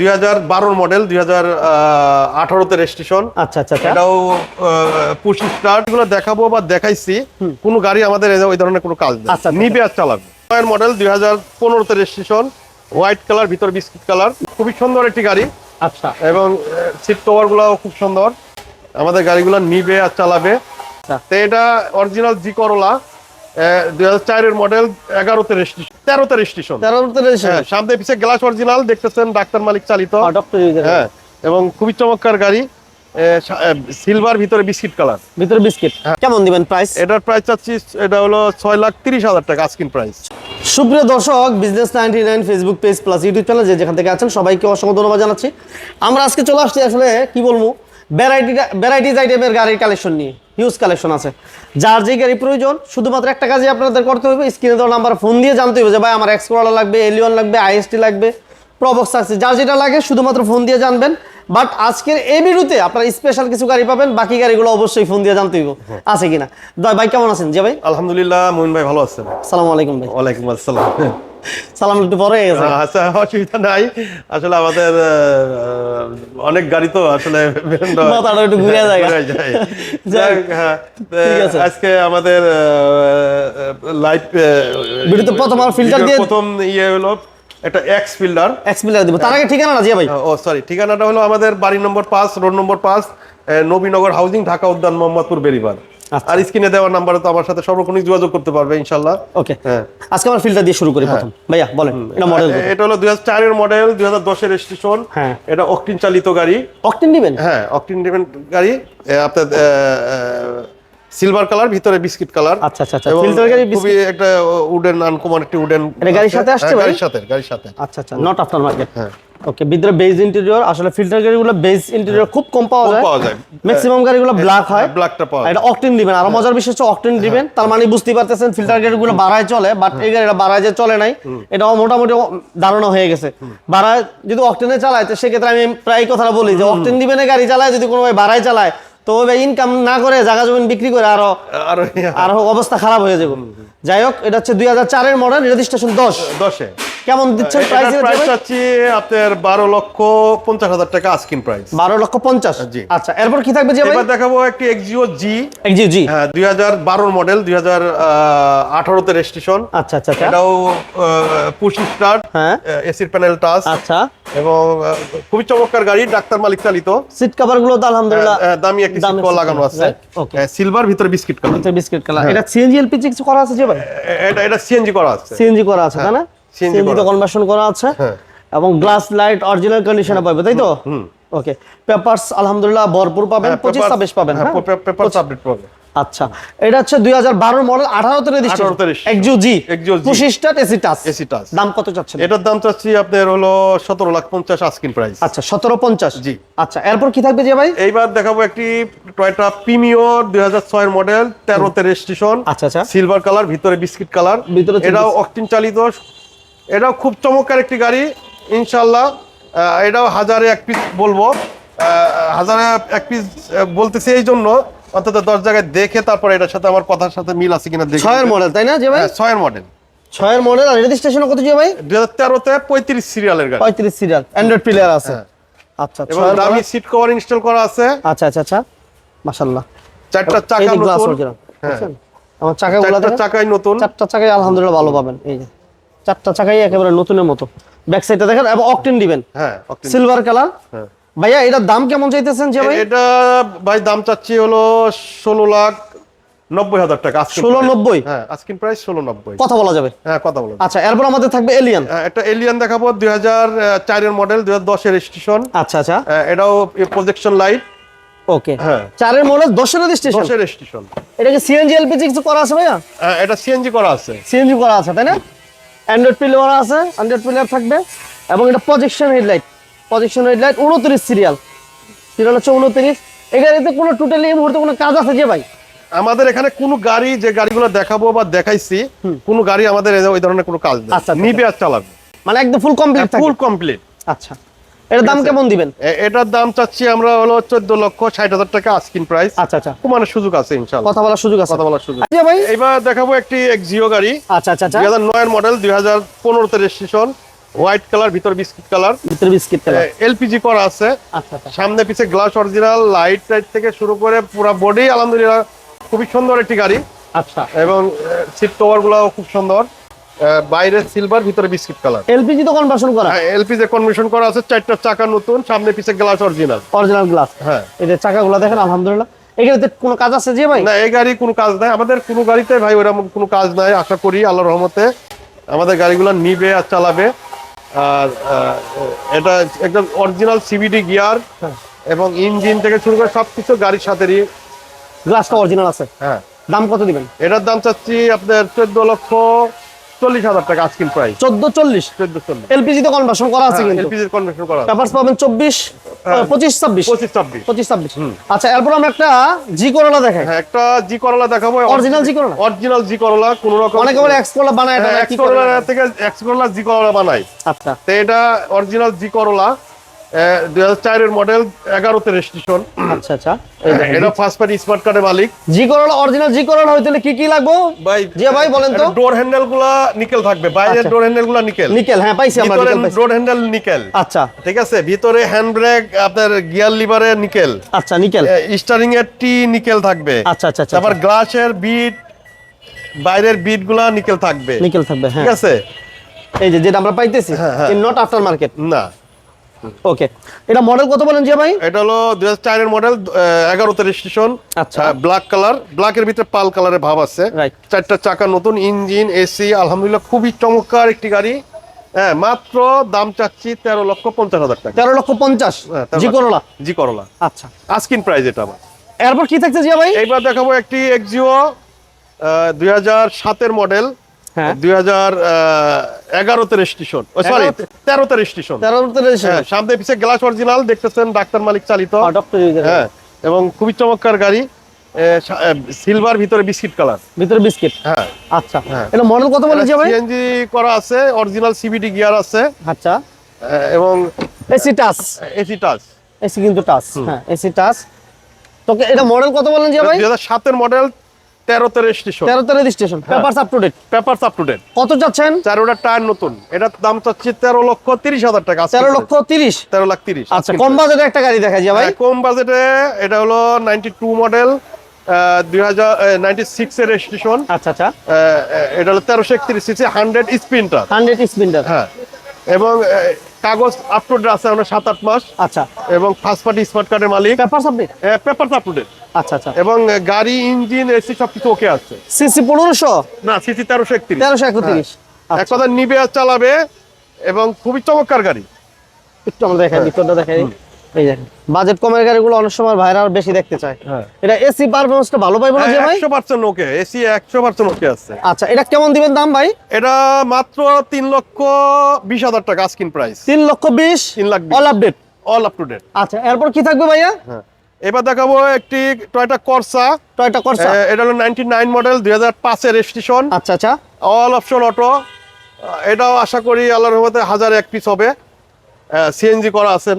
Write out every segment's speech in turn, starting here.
দুই হাজার বারোর মডেল দুই হাজার আঠারোতে রেজিস্ট্রেশন আচ্ছা আচ্ছা আচ্ছা। এটাও পুশ স্টার্টগুলো দেখাবো বা দেখাইছি। কোনো গাড়ি আমাদের ওই ধরনের কোনো কাজ নেই। আচ্ছা, আচ্ছা। নিবে আর চালাবে। নয়ের মডেল দুই হাজার পনেরোতে রেজিস্ট্রেশন হোয়াইট কালার ভিতর বিস্কিট কালার খুবই সুন্দর একটি গাড়ি। আচ্ছা। এবং সিট কভার গুলাও খুব সুন্দর। আমাদের গাড়িগুলো নিবে আর চালাবে। আচ্ছা। তো এটা অরিজিনাল জি করোলা দুই হাজার চারের মডেল এগারোতে রেজিস্ট্রেশন তেরোতে রেজিস্ট্রেশন তেরো হ্যাঁ সামনে পিছিয়ে গ্লাস অরিজিনাল দেখতেছেন ডাক্তার মালিক চালিত। হ্যাঁ এবং খুবই চমৎকার গাড়ি সিলভার ভিতরে বিস্কিট কালার ভিতরে বিস্কিট কেমন দিবেন প্রাইস এটার প্রাইস চাচ্ছি এটা হলো ছয় লাখ তিরিশ হাজার টাকা আস্কিন প্রাইস সুপ্রিয় দর্শক business ninety nine Facebook page plus YouTube channel যে যেখান থেকে আছেন সবাইকে অসংখ্য ধন্যবাদ জানাচ্ছি। আমরা আজকে চলে আসছি আসলে কি বলব? ভ্যারাইটি ভ্যারাইটিস আইটেমের গাড়ির কালেকশন নিয়ে। হিউজ কালেকশন আছে। যার যে গাড়ি প্রয়োজন শুধুমাত্র একটা কাজই আপনাদের করতে হবে স্ক্রিনে দেওয়া নাম্বার ফোন দিয়ে জানতে হবে যে ভাই আমার এক্স লাগবে এলিয়ন লাগবে আইএসটি লাগবে প্রবক্স আছে। যার যেটা লাগে শুধুমাত্র ফোন দিয়ে জানবেন। বাট আজকের এই ভিডিওতে আপনারা স্পেশাল কিছু গাড়ি পাবেন বাকি গাড়িগুলো অবশ্যই ফোন দিয়ে জানতে হইব। আছে কিনা? ভাই কেমন আছেন? জি ভাই। আলহামদুলিল্লাহ মোহিন ভাই ভালো আছেন। সালাম আলাইকুম ভাই। ওয়ালাইকুম আসসালাম। সালাম একটু পরে আচ্ছা অসুবিধা নাই আসলে আমাদের অনেক গাড়ি তো আসলে মাথাটা একটু ঘুরে যায়। হ্যাঁ। আজকে আমাদের লাইভ ভিডিওতে প্রথম আমার filter দিয়ে- প্রথম ইয়ে হলো একটা এক্স ফিল্ডার এক্সপিলার দিব তার আগে ঠিকানা না ভাই ও সরি ঠিকানাটা হলো আমাদের বাড়ি নম্বর পাঁচ রোড নম্বর পাঁচ নবীনগর হাউজিং ঢাকা উদ্যান মোহাম্মদপুর বেরিবার আচ্ছা। আর স্ক্রিনে দেওয়ার নাম্বারে তো আমার সাথে সর্বক্ষণিক যোগাযোগ করতে পারবে ইনশাল্লাহ। ওকে। হ্যাঁ। আজকে আমার ফিল্টার দিয়ে শুরু করি প্রথম। ভাইয়া বলেন এটা মডেল এটা হলো দুই হাজার চারের মডেল দুই হাজার দশের রেজিস্ট্রেশন হ্যাঁ। এটা অকটিন চালিত গাড়ি। অকটেন দিবেন হ্যাঁ অকটিন ডিপেন্ড গাড়ি। আপনার সিলভার কালার ভিতরে বিস্কিট কালার আচ্ছা, আচ্ছা, আচ্ছা, filter গাড়ি, খুবই একটা উডেন আনকমন একটি উডেন এটা গাড়ির সাথে আসছে গাড়ির সাথে গাড়ির সাথে। আচ্ছা আচ্ছা নট আফটার মার্কেট হ্যাঁ। ওকে ভিতরে বেজ ইন্টেরিয়র আসলে ফিল্টার গাড়িগুলো বেজ ইন্টেরিয়র খুব কম পাওয়া যায়। পাওয়া যায়। ম্যাক্সিমাম গাড়িগুলো ব্ল্যাক হয় ব্ল্যাকটা পাওয়া এটা অকটেন দিবেন। আর মজার বিষয় হচ্ছে অকটেন দিবেন। তার মানে বুঝতেই পারতেছেন ফিল্টার গাড়িগুলো বাড়ায় চলে বাট এই গাড়িটা বাড়ায় যে চলে নাই এটা মোটামুটি ধারণা হয়ে গেছে। বাড়ায় যদি অকটেনে চালায় তো সেক্ষেত্রে আমি প্রায় কথাটা বলি যে অকটেন দিবেন গাড়ি চালায় যদি কোনো ভাই বাড়ায় চালায় তো ওই ইনকাম না করে জায়গা জমিন বিক্রি করে আরও আরও অবস্থা খারাপ হয়ে যাবে। যাই হোক এটা হচ্ছে দুই হাজার চারের মডেল রেজিস্ট্রেশন দশ। দশে। কেমন দিচ্ছেন প্রাইস চাচ্ছি আপনার বারো লক্ষ পঞ্চাশ হাজার টাকা আস্কিন প্রাইস বারো লক্ষ পঞ্চাশ? জি। আচ্ছা এরপর কি থাকবে এবার দেখাবো একটি এক্সিও জি এক জি হ্যাঁ দুই হাজার বারোর মডেল দুই হাজার আঠারোতে রেজিস্ট্রেশন আচ্ছা আচ্ছা আচ্ছা। এটাও পুশ স্টার্ট হ্যাঁ। এসির প্যানেল টাচ আচ্ছা। এবং খুবই চমৎকার গাড়ি ডাক্তার মালিক চালিত। সিট কভারগুলো আলহামদুলিল্লাহ। আহ, দামি লাগানো আছে। সিলভার ভিতরে বিস্কিট কালার ভিতরে বিস্কিট কালার হ্যাঁ। এটা সিএনজি এলপিজি কিছু করা আছে যে ভাই? এটা এটা সিএনজি করা আছে। সিএনজি করা আছে তাই না? সিএনজি তে করা কনভার্সন করা আছে। হ্যাঁ। এবং গ্লাস লাইট অরিজিনাল কন্ডিশনে পাবে তাই তো? ওকে পেপারস আলহামদুলিল্লাহ ভরপুর পাবেন পঁচিশ ছাব্বিশ পাবেন হ্যাঁ পেপার আপডেট পাবে আচ্ছা এটা হচ্ছে দুই হাজার বারোর মডেল আঠারোতে 18 তে রেজিস্ট্রেশন। একজু জি। পঁচিশ টাচ এসি টাচ touch। দাম কত চাচ্ছেন? এটার দাম চাচ্ছি আপনার হলো সতেরো লাখ পঞ্চাশ আস্কিন প্রাইস আচ্ছা সতেরো পঞ্চাশ। জি। আচ্ছা এরপর কি থাকবে যে ভাই এইবার দেখাবো একটি টয়টা প্রিমিয়র দুই হাজার ছয়ের মডেল তেরোতে রেজিস্ট্রেশন আচ্ছা আচ্ছা। সিলভার কালার ভিতরে বিস্কিট কালার ভিতরে এটাও। অকটিন চালিত। এটাও খুব চমৎকার একটি গাড়ি ইনশাল্লাহ এটাও হাজারে এক পিস বলব। হাজারে এক পিস বলতেছি এই জন্য অন্তত দশ জায়গায় দেখে তারপরে এটার সাথে আমার কথার সাথে মিল আছে কিনা দেখে ছয়ের মডেল তাই না যে ভাই হ্যাঁ, ছয়ের মডেল ছয়ের মডেল আর রেজিস্ট্রেশন কত যে ভাই দুই হাজার তেরোতে পঁয়ত্রিশ সিরিয়ালের গাড়ি। পঁয়ত্রিশ সিরিয়াল অ্যান্ড্রয়েড প্লেয়ার আছে। হ্যাঁ। আচ্ছা এবং দামি সিট কভার ইনস্টল করা আছে। আচ্ছা আচ্ছা আচ্ছা। মাশাআল্লাহ। চারটা চাকা নতুন। হ্যাঁ। আমার চাকাগুলো চারটা চাকাই নতুন। চারটা চাকাই আলহামদুলিল্লাহ ভালো পাবেন। এই যে চারটা চাকাই একেবারে নতুনের মতো। ব্যাক সাইডটা দেখেন এবং অকটেন দিবেন। হ্যাঁ। সিলভার কালার হ্যাঁ। ভাইয়া এটার দাম কেমন চাইতেছেন যে ভাই? এটা ভাই দাম চাচ্ছি হলো ষোলো লাখ নব্বই হাজার টাকা ষোলো নব্বই? হ্যাঁ আজকিন প্রাইস ষোলো নব্বই। কথা বলা যাবে। হ্যাঁ কথা বলো আচ্ছা এরপর আমাদের থাকবে এলিয়ান একটা এলিয়ান দেখাবো দুই হাজার চারের মডেল দুই হাজার দশের রেজিস্ট্রেশন আচ্ছা আচ্ছা। এটাও প্রজেকশন লাইট ওকে। হ্যাঁ। চারের মডেল দশের রেজিস্ট্রেশন দশের রেজিস্ট্রেশন এটা কি সিএনজি এলপিজি কিছু করা আছে ভাইয়া? এটা সিএনজি করা আছে। সিএনজি করা আছে তাই না? অ্যান্ড্রয়েড প্লেয়ার আছে অ্যান্ড্রয়েড প্লেয়ার থাকবে। এবং এটা প্রজেকশন হেডলাইট প্রজেকশন হেডলাইট উনত্রিশ সিরিয়াল সিরিয়াল হচ্ছে উনত্রিশ। গাড়িতে কোনো টোটালি এই মুহূর্তে কোনো কাজ আছে যে ভাই? আমাদের এখানে কোনো গাড়ি যে গাড়িগুলো দেখাবো বা দেখাইছি কোনো গাড়ি আমাদের ওই ধরনের কোনো কাজ নেই। আচ্ছা, আচ্ছা, নিবে আর চালাবে। মানে একদম ফুল কমপ্লিট ফুল কমপ্লিট আচ্ছা। এটার দাম কেমন দিবেন? এটার দাম চাচ্ছি আমরা হলো চোদ্দ লক্ষ ষাট হাজার টাকা আস্কিন প্রাইস আচ্ছা আচ্ছা। কুমানের সুযোগ আছে ইনশাল্লাহ কথা বলার সুযোগ আছে। কথা বলার সুযোগ। আচ্ছা ভাই। এবার দেখাবো একটি এক্সিও গাড়ি। আচ্ছা আচ্ছা আচ্ছা। দুই হাজার নয়ের মডেল দুই হাজার পনেরোতে রেজিস্ট্রেশন হোয়াইট কালার ভিতর বিস্কিট কালার ভিতরে বিস্কিট কালার এলপিজি করা আছে। আচ্ছা আচ্ছা। সামনে পিছে গ্লাস অরিজিনাল লাইট টাইট থেকে শুরু করে পুরো বডি আলহামদুলিল্লাহ খুবই সুন্দর একটি গাড়ি। আচ্ছা। এবং সিট কভারগুলো খুব সুন্দর। বাইরে সিলভার ভিতরে বিস্কিট কালার এলপিজি তো কনভার্সন করা। এলপিজি কনভার্সন করা আছে চারটা চাকা নতুন সামনে পিছে গ্লাস অরিজিনাল অরিজিনাল গ্লাস হ্যাঁ। এই যে চাকাগুলো দেখেন আলহামদুলিল্লাহ। এখানে কোনো কাজ আছে যে ভাই? না এই গাড়ি কোনো কাজ নাই। আমাদের কোনো গাড়িতে ভাই ওরকম কোনো কাজ নাই আশা করি আল্লাহর রহমতে। আমাদের গাড়িগুলো নিবে আর চালাবে। এটা একদম অরিজিনাল সিবিডি গিয়ার এবং ইঞ্জিন থেকে শুরু করে সবকিছু গাড়ির সাথেরই গ্লাসটা অরিজিনাল আছে। হ্যাঁ। দাম কত দিবেন? এটার দাম চাচ্ছি আপনার চোদ্দ লক্ষ চল্লিশ হাজার টাকা আজকিন প্রাইস চোদ্দ চল্লিশ। চোদ্দ চল্লিশ। এলপিজি তো কনভার্সন করা আছে কিন্তু। এলপিজির কনভার্সন করা আছে। পাবেন চব্বিশ হ্যাঁ। পঁচিশ ছাব্বিশ। পঁচিশ ছাব্বিশ। পঁচিশ ছাব্বিশ। আচ্ছা এরপর আমরা একটা জি করলা দেখাই। হ্যাঁ একটা জি করলা দেখাবো। অরিজিনাল জি করলা? অরিজিনাল জি করলা কোন রকম অনেকে বলে এক্স করোলা বানায় এটা হ্যাঁ, এক্স করলা থেকে এক্স করলা জি করলা বানায়। আচ্ছা। তো এটা অরিজিনাল জি করলা দুই হাজার চারের মডেল এগারোতে রেজিস্ট্রেশন আচ্ছা আচ্ছা। এটা ফার্স্ট পার্টি স্মার্ট কার্ডের মালিক। জি করোলা অরিজিনাল জি করোলা হইতে কি কি লাগবে? ভাই জি ভাই বলেন তো। ডোর হ্যান্ডেলগুলা নিকেল থাকবে। বাইরের আচ্ছা। ডোর হ্যান্ডেলগুলা নিকেল নিকেল হ্যাঁ পাইছি আমরা ভিতরে নিকেল পাইছি। ডোর হ্যান্ডেল নিকেল আচ্ছা। ঠিক আছে? ভিতরে হ্যান্ড ব্রেক আপনার গিয়ার লিভারে নিকেল আচ্ছা নিকেল স্টারিং এর টি নিকেল থাকবে। আচ্ছা আচ্ছা আচ্ছা তারপর গ্লাসের বিট বাইরের বিটগুলা নিকেল থাকবে। নিকেল থাকবে হ্যাঁ। ঠিক আছে? এই যে যেটা আমরা পাইতেছি। নট আফটার মার্কেট না। ওকে এটা মডেল কত বলেন জি ভাই? এটা হলো দুই হাজার চারের মডেল এগারোতে রেজিস্ট্রেশন আচ্ছা। ব্ল্যাক কালার ব্ল্যাকের ভিতরে পাল কালারের ভাব আছে। চারটা চাকা নতুন ইঞ্জিন এসি আলহামদুলিল্লাহ খুবই চমৎকার একটি গাড়ি। হ্যাঁ মাত্র দাম চাচ্ছি তেরো লক্ষ পঞ্চাশ হাজার টাকা। তেরো লক্ষ পঞ্চাশ? হ্যাঁ, জি। করোলা। জি করলা। আচ্ছা। আস্কিন প্রাইস এটা আমার। এরপর কি থাকছে জি ভাই? এইবার দেখাবো একটি এক্সিও দুই হাজার সাতের মডেল দুই হাজার এগারোতে রেজিস্ট্রেশন সরি তেরোতে রেজিস্ট্রেশন তেরো হ্যাঁ সামনে পিছিয়ে গ্লাস অরিজিনাল দেখতেছেন ডাক্তার মালিক চালিত। হ্যাঁ এবং খুবই চমৎকার গাড়ি। সিলভার ভিতরে বিস্কিট কালার ভিতরে বিস্কিট হ্যাঁ। আচ্ছা। হ্যাঁ। এটা মডেল কত ভাই? সিএনজি করা আছে অরিজিনাল সিবিডি গিয়ার আছে। আচ্ছা। এবং AC touch AC touch AC কিন্তু টাচ হ্যাঁ এসি টাচ তোকে এটা মডেল কত বলেন জি ভাই? দুই হাজার সাতের মডেল তেরোতে রেজিস্ট্রেশন তেরোতে registration. Papers up to date papers up to date কত যাচ্ছেন চারোটা টায়ার নতুন। এটার দাম চাচ্ছি তেরো লক্ষ তিরিশ হাজার টাকা তেরো লক্ষ তিরিশ? তেরো লাখ তিরিশ। আচ্ছা কম বাজেটে একটা গাড়ি দেখা যায় ভাই। হ্যাঁ, কম বাজেটে এটা হলো নাইনটি টু মডেল দুই হাজার নাইনটি সিক্স এর রেজিস্ট্রেশন আচ্ছা আচ্ছা। এটা হলো তেরোশো একত্রিশ CC hundred sprinter hundred sprinter হ্যাঁ। এবং কাগজ আপ টু ডেট আছে আমরা সাত আট মাস। আচ্ছা। এবং ফার্স্ট পার্টি স্মার্ট কার্ডের মালিক। আপডেট পেপার আপ আচ্ছা আচ্ছা। এবং গাড়ি ইঞ্জিন এসি সবকিছু ওকে আছে। সিসি পনেরোশো? না সিসি তেরোশো একত্রিশ। তেরোশো একত্রিশ। এক কথা নিবে চালাবে এবং খুবই চমৎকার গাড়ি। একটু আমরা দেখাই ভিতরটা দেখাই। এই দেখেন বাজেট কমের গাড়িগুলো অনেক সময় ভাইরা আর বেশি দেখতে চায়। হ্যাঁ। এটা এসি পারফরমেন্সটা ভালো পাইবো না যে ভাই? একশো পার্সেন্ট ওকে এসি একশো পার্সেন্ট ওকে আছে। আচ্ছা এটা কেমন দিবেন দাম ভাই? এটা মাত্র তিন লক্ষ বিশ হাজার টাকা আস্কিন প্রাইস তিন লক্ষ বিশ? তিন লাখ বিশ। All update all up to date আচ্ছা এরপর কি থাকবে ভাইয়া? হ্যাঁ। এবার দেখাবো একটি টয়টা করসা টয়টা করসা এটা হলো নাইনটি নাইন মডেল দুই হাজার পাঁচের রেজিস্ট্রেশন আচ্ছা আচ্ছা। অল অপশন অটো এটাও আশা করি আল্লাহর রহমতে হাজার এক পিস হবে। সিএনজি করা আছে।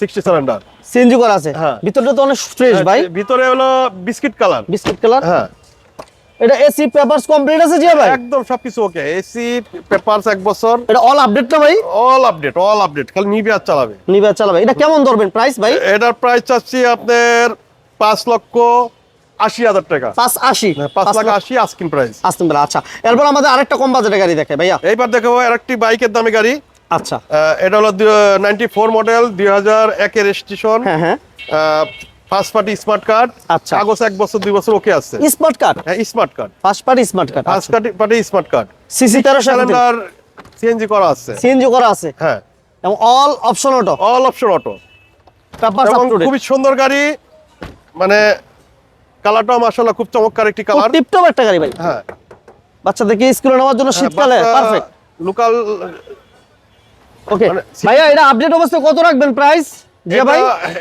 সিক্সটি সিলিন্ডার সিএনজি করা আছে? হ্যাঁ। ভিতরটা তো অনেক ফ্রেশ ভাই। ভিতরে হলো বিস্কিট কালার বিস্কিট কালার হ্যাঁ। এটা এসি পেপারস কমপ্লিট আছে ভাই? একদম সবকিছু ওকে এসি পেপারস এক বছর। এটা অল আপডেট না ভাই? অল আপডেট অল আপডেট খালি নিবি আর চালাবে। চালাবে। এটা কেমন ধরবেন প্রাইস ভাই? এটার প্রাইস চাচ্ছি আপনার পাঁচ লক্ষ আশি হাজার টাকা। পাঁচ আশি। হ্যাঁ, পাঁচ লাখ আশি আস্কিন প্রাইস পারে আচ্ছা। এরপর আমাদের আরেকটা কম বাজেটের গাড়ি দেখে ভাইয়া। এইবার দেখাবো আরেকটি বাইকের দামি গাড়ি। আচ্ছা। এটা হলো নাইনটি ফোর মডেল রেজিস্ট্রেশন হ্যাঁ হ্যাঁ। ফার্স্ট পার্টি স্মার্ট কার্ড আচ্ছা। কাগজ এক বছর দুই বছর ওকে আছে স্মার্ট কার্ড হ্যাঁ smart card first party smart card first party smart card CC তেরোশো সিলিন্ডার সিএনজি করা আছে। সিএনজি করা আছে? হ্যাঁ। এবং all option auto all option auto খুবই সুন্দর গাড়ি। মানে কালারটাও মাশাআল্লাহ খুব চমৎকার একটি কালার টিপটপ একটা গাড়ি ভাই। হ্যাঁ। বাচ্চাদেরকে স্কুলে নেওয়ার জন্য শীতকালে পারফেক্ট লোকাল ওকে মানে ভাইয়া এটা আপডেট অবস্থায় কত রাখবেন প্রাইস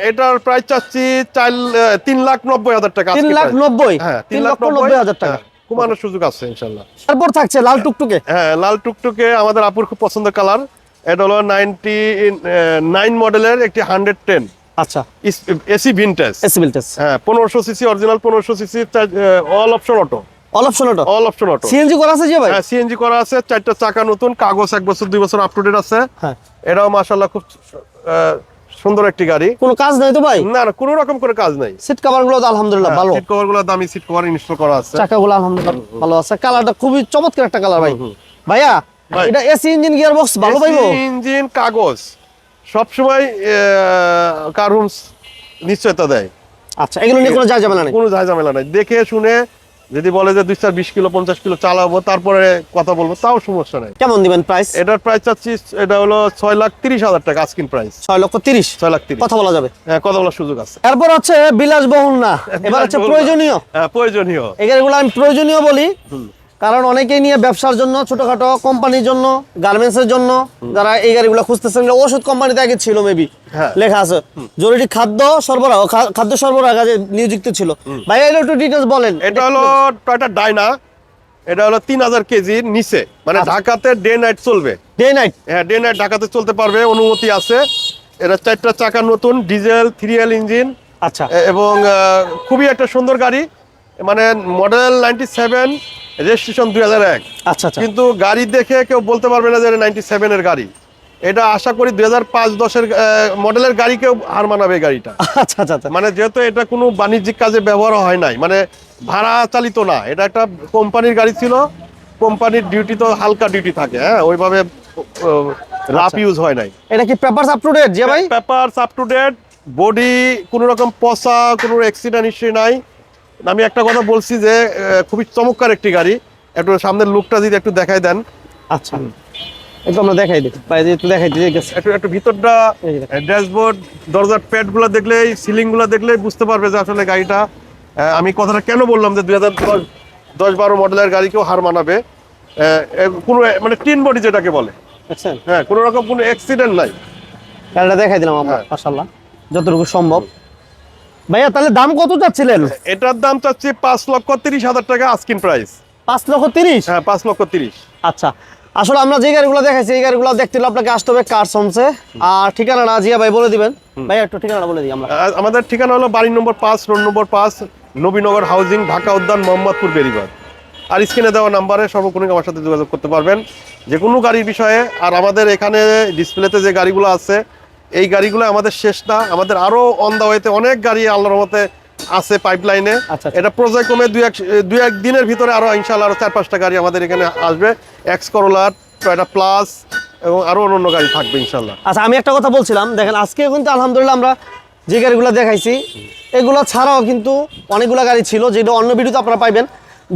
এটার প্রাইস চাচ্ছি চার তিন লাখ নব্বই হাজার টাকা তিন লাখ নব্বই? হ্যাঁ তিন লক্ষ নব্বই। হাজার টাকা। হ্যাঁ, কমানোর সুযোগ আছে ইনশাল্লাহ। তারপর থাকছে লাল টুকটুকে। হ্যাঁ লাল টুকটুকে আমাদের আপুর খুব পছন্দের কালার এটা হলো নাইনটি নাইন মডেলের একটি হান্ড্রেড টেন আচ্ছা। এসি ভিনটেজ এসি বিলটেস হ্যাঁ পনেরোশো সিসি অরিজিনাল পনেরোশো CC all option auto all option auto all option auto CNG করা আছে জিয়া ভাই? হ্যাঁ সিএনজি করা আছে চারটা চাকা নতুন কাগজ এক বছর দুই বছর আপ টু ডেট আছে। হ্যাঁ। এটাও মাশাআল্লাহ খুব সুন্দর একটি গাড়ি। কোনো কাজ নাই তো ভাই? না না কোনো রকম করে কাজ নাই। সিট কভারগুলো আলহামদুলিল্লাহ ভালো। সিট কভারগুলো দামি সিট কভার ইনস্টল করা আছে। চাকাগুলো আলহামদুলিল্লাহ ভালো আছে। কালারটা খুবই চমৎকার একটা কালার ভাই। ভাইয়া এটা এসি ইঞ্জিন গিয়ার বক্স ভালো পাইবো ইঞ্জিন কাগজ। সবসময় কারুমস নিশ্চয়তা দেয়। আচ্ছা এগুলো নিয়ে কোনো যায় যাবে না কোনো ঝাই ঝামেলা নাই। দেখে শুনে যদি বলে যে দুই চার বিশ কিলো পঞ্চাশ কিলো চালাবো তারপরে কথা বলব তাও সমস্যা নাই। কেমন দিবেন প্রাইস এটার প্রাইস চাচ্ছি এটা হলো ছয় লাখ তিরিশ হাজার টাকা আস্কিন প্রাইস ছয় লক্ষ তিরিশ? ছয় লাখ তিরিশ। কথা বলা যাবে। হ্যাঁ কথা বলার সুযোগ আছে। এরপর হচ্ছে বিলাসবহুল না। এবার হচ্ছে প্রয়োজনীয়। হ্যাঁ প্রয়োজনীয়। এগুলো আমি প্রয়োজনীয় বলি। কারণ অনেকেই নিয়ে ব্যবসার জন্য ছোটখাটো কোম্পানির জন্য গার্মেন্টস এর জন্য যারা এই গাড়িগুলো খুঁজতেছেন ওষুধ কোম্পানিতে আগে ছিল মেবি হ্যাঁ। লেখা আছে। জরুরি খাদ্য সরবরাহ খাদ্য সরবরাহ কাজে নিয়োজিত ছিল। ভাই এর একটু ডিটেলস বলেন। এটা হলো টয়টা ডাইনা এটা হলো তিন হাজার কেজির নিচে মানে আচ্ছা। ঢাকাতে ডে নাইট চলবে। ডে নাইট হ্যাঁ ডে নাইট ঢাকাতে চলতে পারবে অনুমতি আছে। এটা চারটা চাকা নতুন ডিজেল থ্রি ইঞ্জিন আচ্ছা। এবং খুবই একটা সুন্দর গাড়ি। মানে মডেল নাইনটি সেভেন রেজিস্ট্রেশন দুই হাজার এক। আচ্ছা আচ্ছা। কিন্তু গাড়ি দেখে কেউ বলতে পারবে না যে নাইনটি সেভেনের গাড়ি। এটা আশা করি দুই হাজার পাঁচ দশের মডেলের গাড়িকেও হার মানাবে গাড়িটা। আচ্ছা আচ্ছা আচ্ছা। মানে যেহেতু এটা কোনো বাণিজ্যিক কাজে ব্যবহার হয় নাই মানে ভাড়া চালিত না। এটা একটা কোম্পানির গাড়ি ছিল কোম্পানির ডিউটি তো হালকা ডিউটি থাকে হ্যাঁ? ওইভাবে রাফ ইউজ হয় নাই। এটা কি papers up to date Zia ভাই? Paper up to date body কোনো রকম পচা কোনো অ্যাক্সিডেন্ট হিস্ট্রি নাই। আমি একটা কথা বলছি যে খুবই চমৎকার একটি গাড়ি। একটু সামনের লুকটা যদি একটু দেখাই দেন। আচ্ছা। একটু আমরা দেখাই দিই ভাই একটু দেখাই দিই গেছে একটু একটু ভিতরটা ড্যাশবোর্ড দরজার প্যাডগুলো দেখলেই সিলিংগুলো দেখলেই বুঝতে পারবে যে আসলে গাড়িটা আমি কথাটা কেন বললাম যে দুই হাজার দশ দশ বারো মডেলের গাড়িকেও হার মানাবে? কোনো কোনো টিন বডি যেটাকে বলে। দেখছেন হ্যাঁ কোনো রকম কোনো অ্যাক্সিডেন্ট নাই। গাড়িটা দেখাই দিলাম আমরা হ্যাঁ। মাশাআল্লাহ যতটুকু সম্ভব। ভাইয়া তাহলে দাম কত চাচ্ছিলেন? এটার দাম চাচ্ছি পাঁচ লক্ষ তিরিশ হাজার টাকা আস্কিন প্রাইস পাঁচ লক্ষ তিরিশ? হ্যাঁ পাঁচ লক্ষ তিরিশ। আচ্ছা আসলে আমরা যে গাড়িগুলো দেখাইছি এই গাড়িগুলো দেখতে হলে আপনাকে আসতে হবে কার সমসে আর ঠিকানাটা জিয়া ভাই বলে দিবেন। ভাই একটু ঠিকানাটা বলে দিই আমরা। আমাদের ঠিকানা হলো বাড়ি নম্বর পাঁচ রোড নম্বর পাঁচ নবীনগর হাউজিং ঢাকা উদ্যান মোহাম্মদপুর বেরিবাদ। আর স্ক্রিনে দেওয়া নাম্বারে সর্বক্ষণিক আমার সাথে যোগাযোগ করতে পারবেন। যে কোনো গাড়ির বিষয়ে আর আমাদের এখানে ডিসপ্লেতে যে গাড়িগুলো আছে এই গাড়িগুলো আমাদের শেষ না আমাদের আরও অন দা ওয়েতে অনেক গাড়ি আল্লাহর মতে আছে পাইপলাইনে আচ্ছা, আচ্ছা। এটা প্রজেক্ট কমে দুই এক দুই এক দিনের ভিতরে আরও ইনশাল্লাহ আরও চার পাঁচটা গাড়ি আমাদের এখানে আসবে। এক্স করোলার টয়টা প্লাস এবং আরও অন্য গাড়ি থাকবে ইনশাল্লাহ আচ্ছা আমি একটা কথা বলছিলাম দেখেন আজকে কিন্তু আলহামদুলিল্লাহ আমরা যে গাড়িগুলো দেখাইছি এগুলো ছাড়াও কিন্তু অনেকগুলো গাড়ি ছিল যেটা অন্য ভিডিওতে আপনারা পাইবেন।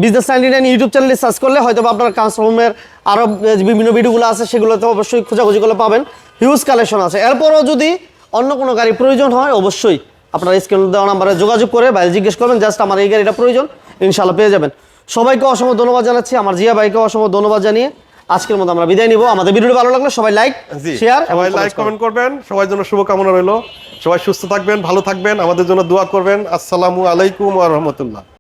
বিজনেস নাইনটি নাইন ইউটিউব চ্যানেলে সার্চ করলে হয়তো আপনার কাস্টমারের আরও বিভিন্ন ভিডিওগুলো আছে সেগুলোতে অবশ্যই খোঁজাখুঁজি করলে পাবেন। হিউজ কালেকশন আছে। এরপরও যদি অন্য কোনো গাড়ি প্রয়োজন হয় অবশ্যই আপনার স্ক্রিন দেওয়া নাম্বারে যোগাযোগ করে বাইরে জিজ্ঞেস করবেন জাস্ট আমার এই গাড়িটা প্রয়োজন ইনশাল্লাহ পেয়ে যাবেন। সবাইকে অসংখ্য ধন্যবাদ জানাচ্ছি আমার জিয়া ভাইকে অসংখ্য ধন্যবাদ জানিয়ে আজকের মতো আমরা বিদায় নিব। আমাদের ভিডিওটি ভালো লাগলে সবাই লাইক শেয়ার সবাই লাইক কমেন্ট করবেন। সবার জন্য শুভকামনা রইল। সবাই সুস্থ থাকবেন ভালো থাকবেন। আমাদের জন্য দোয়া করবেন। আসসালামু আলাইকুম ওয়া রাহমাতুল্লাহ।